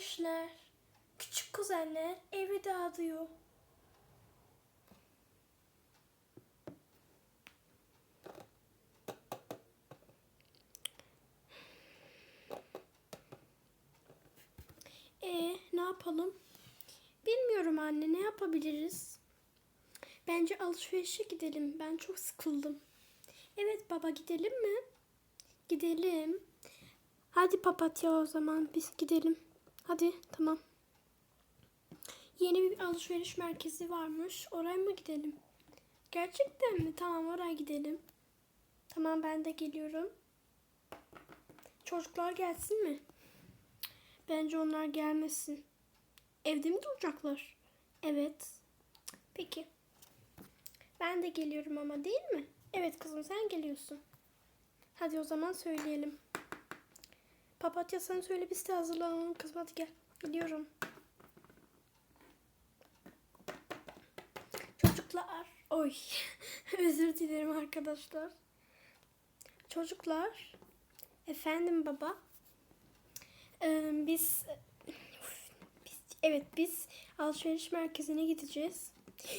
işler? Küçük kuzenler evi dağıtıyor. E ne yapalım? Bilmiyorum anne ne yapabiliriz? Bence alışverişe gidelim. Ben çok sıkıldım. Evet baba gidelim mi? Gidelim. Hadi papatya o zaman biz gidelim. Hadi tamam. Yeni bir alışveriş merkezi varmış. Oraya mı gidelim? Gerçekten mi? Tamam oraya gidelim. Tamam ben de geliyorum. Çocuklar gelsin mi? Bence onlar gelmesin. Evde mi duracaklar? Evet. Peki. Ben de geliyorum ama değil mi? Evet kızım sen geliyorsun. Hadi o zaman söyleyelim. Papatya sen söyle biz de hazırlanalım kızım hadi gel. Gidiyorum. Çocuklar. Oy. Özür dilerim arkadaşlar. Çocuklar. Efendim baba. Ee, biz, biz evet biz alışveriş merkezine gideceğiz.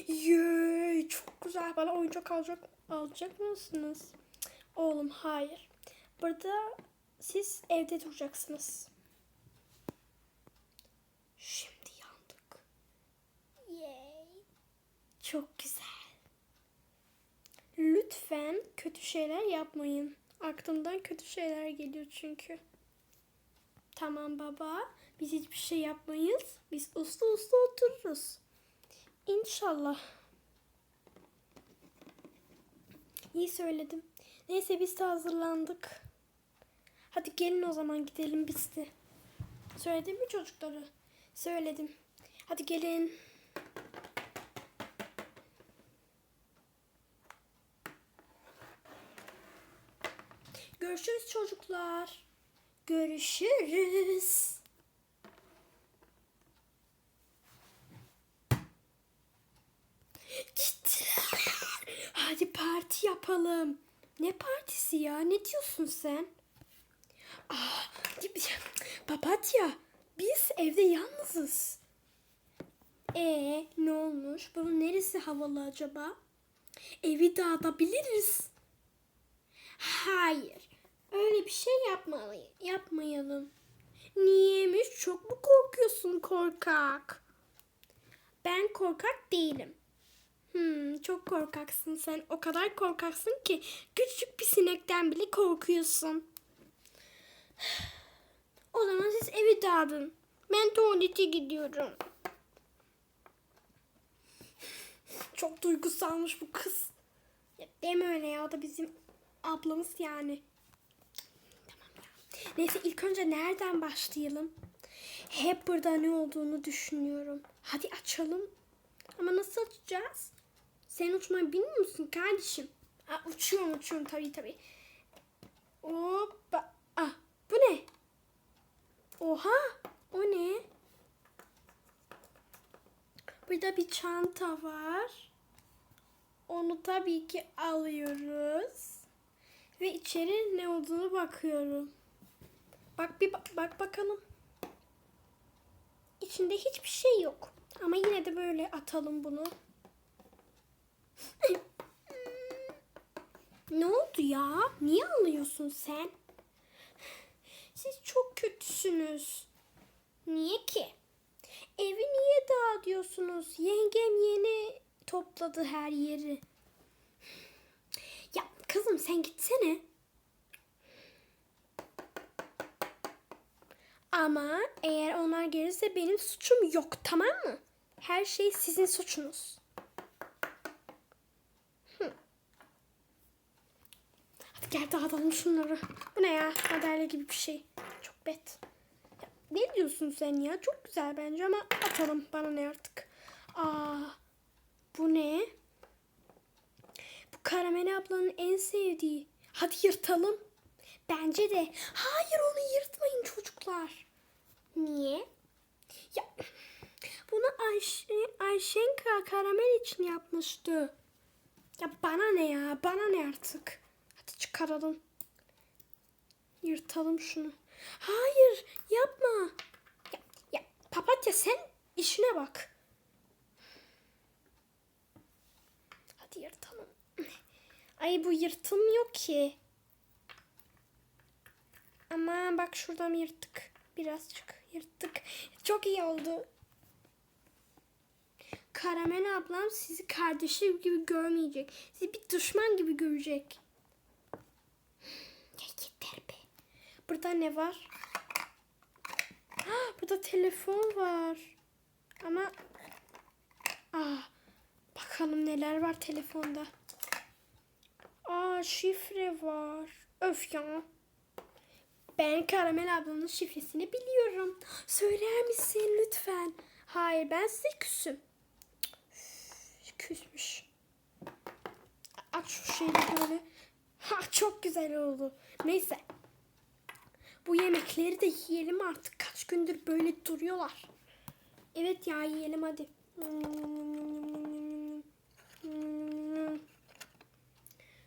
Yey çok güzel. Bana oyuncak alacak alacak mısınız? Oğlum hayır. Burada siz evde duracaksınız. Şimdi yandık. Yay. Çok güzel. Lütfen kötü şeyler yapmayın. Aklımdan kötü şeyler geliyor çünkü. Tamam baba. Biz hiçbir şey yapmayız. Biz uslu uslu otururuz. İnşallah. İyi söyledim. Neyse biz de hazırlandık. Hadi gelin o zaman gidelim biz de. Söyledim mi çocukları? Söyledim. Hadi gelin. Görüşürüz çocuklar. Görüşürüz. Gittiler. Hadi parti yapalım. Ne partisi ya? Ne diyorsun sen? Papatya. Biz evde yalnızız. E ne olmuş? Bunun neresi havalı acaba? Evi dağıtabiliriz. Hayır. Öyle bir şey yapmalıyım. Yapmayalım. Niyemiş? Çok mu korkuyorsun korkak? Ben korkak değilim. Hmm, çok korkaksın sen. O kadar korkaksın ki küçük bir sinekten bile korkuyorsun. O zaman siz evi dağıdın. Ben tuvalete gidiyorum. Çok duygusalmış bu kız. Ya deme öyle ya o da bizim ablamız yani. Tamam ya. Neyse ilk önce nereden başlayalım? Hep burada ne olduğunu düşünüyorum. Hadi açalım. Ama nasıl açacağız? Sen uçmayı bilmiyor musun kardeşim? Aa, uçuyorum uçuyorum tabii tabii. Hoppa. Bu ne? Oha o ne? Burada bir çanta var. Onu tabii ki alıyoruz. Ve içeri ne olduğunu bakıyorum. Bak bir bak, bak bakalım. İçinde hiçbir şey yok. Ama yine de böyle atalım bunu. ne oldu ya? Niye ağlıyorsun sen? Siz çok kötüsünüz. Niye ki? Evi niye dağıtıyorsunuz? Yengem yeni topladı her yeri. Ya kızım sen gitsene. Ama eğer onlar gelirse benim suçum yok tamam mı? Her şey sizin suçunuz. Hı. Hadi gel dağıtalım şunları. Bu ne ya? Madalya gibi bir şey. Çok bet. Ya, ne diyorsun sen ya? Çok güzel bence ama atalım. Bana ne artık. Aa, bu ne? Bu Karamel ablanın en sevdiği. Hadi yırtalım. Bence de. Hayır onu yırtmayın çocuklar. Niye? Ya bunu Ayşe, Ayşenka karamel için yapmıştı. Ya bana ne ya? Bana ne artık? Çıkaralım. Yırtalım şunu. Hayır yapma. Ya, ya Neyse sen işine bak. Hadi yırtalım. Ay bu yırtılmıyor ki. Ama bak şuradan yırttık. Birazcık yırttık. Çok iyi oldu. Karamel ablam sizi kardeşi gibi görmeyecek. Sizi bir düşman gibi görecek. Burada ne var? Ah, Burada telefon var. Ama ah, bakalım neler var telefonda. Aa şifre var. Öf ya. Ben Karamel ablanın şifresini biliyorum. Söyler misin lütfen? Hayır ben size küsüm. Üf, Küsmüş. Aç şu şeyi böyle. Ha çok güzel oldu. Neyse. Bu yemekleri de yiyelim artık. Kaç gündür böyle duruyorlar. Evet ya yiyelim hadi.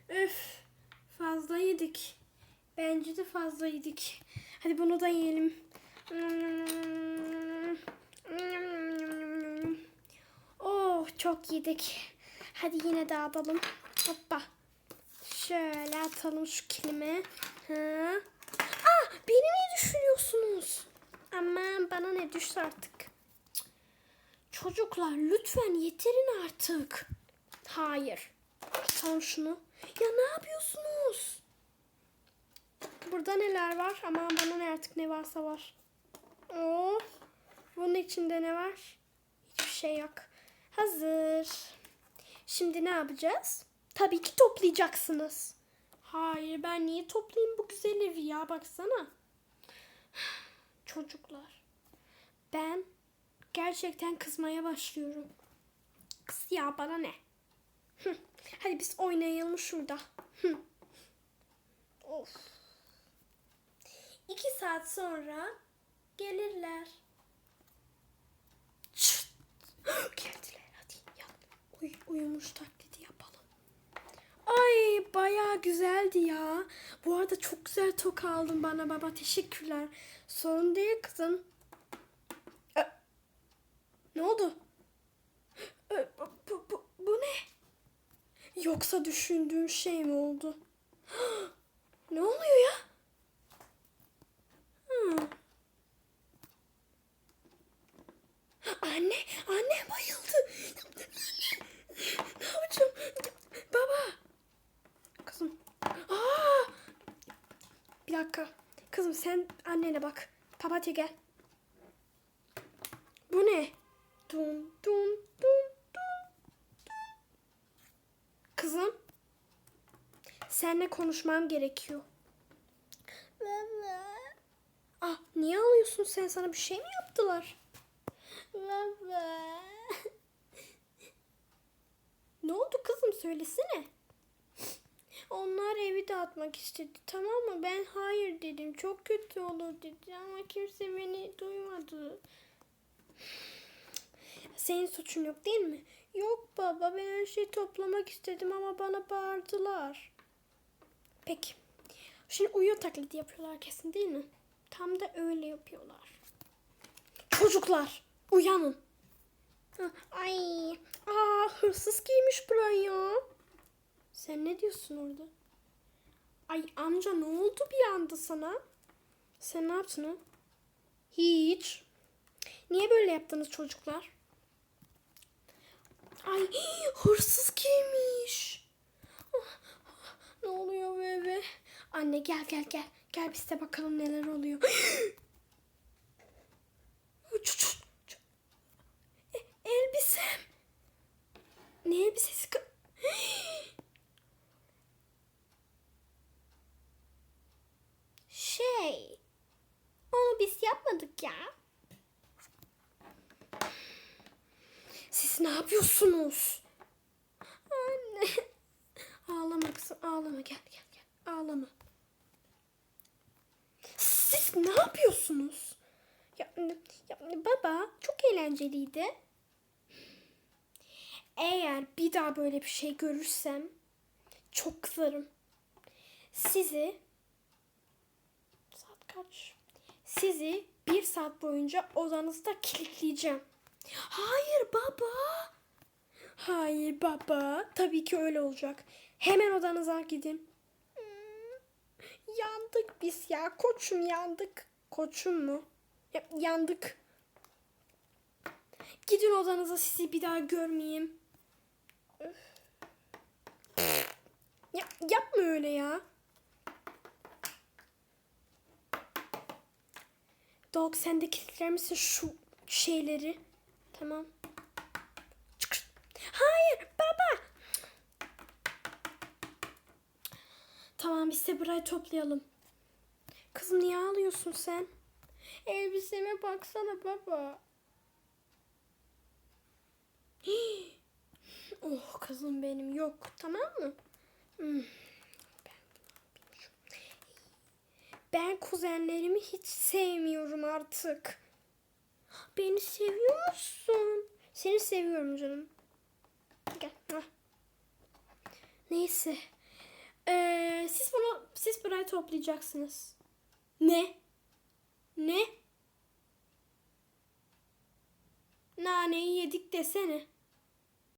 Öf fazla yedik. Bence de fazla yedik. Hadi bunu da yiyelim. Oh çok yedik. Hadi yine dağıtalım. Hoppa. Şöyle atalım şu kilime. Ha. Beni ne düşünüyorsunuz? Aman bana ne düştü artık. Çocuklar lütfen yeterin artık. Hayır. Atalım şunu. Ya ne yapıyorsunuz? Burada neler var? Aman bana ne artık ne varsa var. Oo. Bunun içinde ne var? Hiçbir şey yok. Hazır. Şimdi ne yapacağız? Tabii ki toplayacaksınız. Hayır ben niye toplayayım bu güzel evi ya baksana. Çocuklar. Ben gerçekten kızmaya başlıyorum. Kız ya bana ne? Hadi biz oynayalım şurada. Of. İki saat sonra gelirler. Geldiler hadi yat. Uy, uyumuş taklidi yapalım. Ay bayağı güzeldi ya. Bu arada çok güzel toka aldın bana baba. Teşekkürler. Sorun değil kızım. Ne oldu? Bu, bu, bu, bu ne? Yoksa düşündüğüm şey mi oldu? ne oluyor ya? Hmm. Anne, anne bayıldı. ne yapacağım? Baba. Kızım. Aa! Bir dakika. Kızım sen annene bak. Papatya gel. Bu ne? Dun dun dun dun dun. Kızım. Seninle konuşmam gerekiyor. Baba. Ah niye ağlıyorsun sen? Sana bir şey mi yaptılar? Baba. ne oldu kızım söylesene. Onlar evi dağıtmak istedi tamam mı? Ben hayır dedim. Çok kötü olur dedi ama kimse beni duymadı. Senin suçun yok değil mi? Yok baba ben her şeyi toplamak istedim ama bana bağırdılar. Peki. Şimdi uyuyor taklidi yapıyorlar kesin değil mi? Tam da öyle yapıyorlar. Çocuklar uyanın. Ay, aa hırsız giymiş buraya. Sen ne diyorsun orada? Ay amca ne oldu bir anda sana? Sen ne yaptın ha? Hiç. Niye böyle yaptınız çocuklar? Ay hırsız giymiş. Ah, ah, Ne oluyor bu eve? Anne gel gel gel. Gel biz de bakalım neler oluyor. E- Elbisem. Ne elbisesi? Şey. Onu biz yapmadık ya. Siz ne yapıyorsunuz? Anne. Ağlama kızım ağlama gel gel gel. Ağlama. Siz ne yapıyorsunuz? Ya, ya baba çok eğlenceliydi. Eğer bir daha böyle bir şey görürsem çok kızarım. Sizi kaç? Sizi bir saat boyunca odanızda kilitleyeceğim. Hayır baba. Hayır baba. Tabii ki öyle olacak. Hemen odanıza gidin. Yandık biz ya. Koçum yandık. Koçum mu? Ya, yandık. Gidin odanıza sizi bir daha görmeyeyim. Ya, yapma öyle ya. Dog sen de kilitler misin şu şeyleri? Tamam. Çık. Hayır baba. Tamam biz de burayı toplayalım. Kızım niye ağlıyorsun sen? Elbiseme baksana baba. Hii. Oh kızım benim yok tamam mı? Hmm. Ben, ben kuzenlerimi hiç sevmiyorum artık. Beni seviyor musun? Seni seviyorum canım. Gel. Neyse. Ee, siz bunu siz burayı toplayacaksınız. Ne? Ne? Naneyi yedik desene.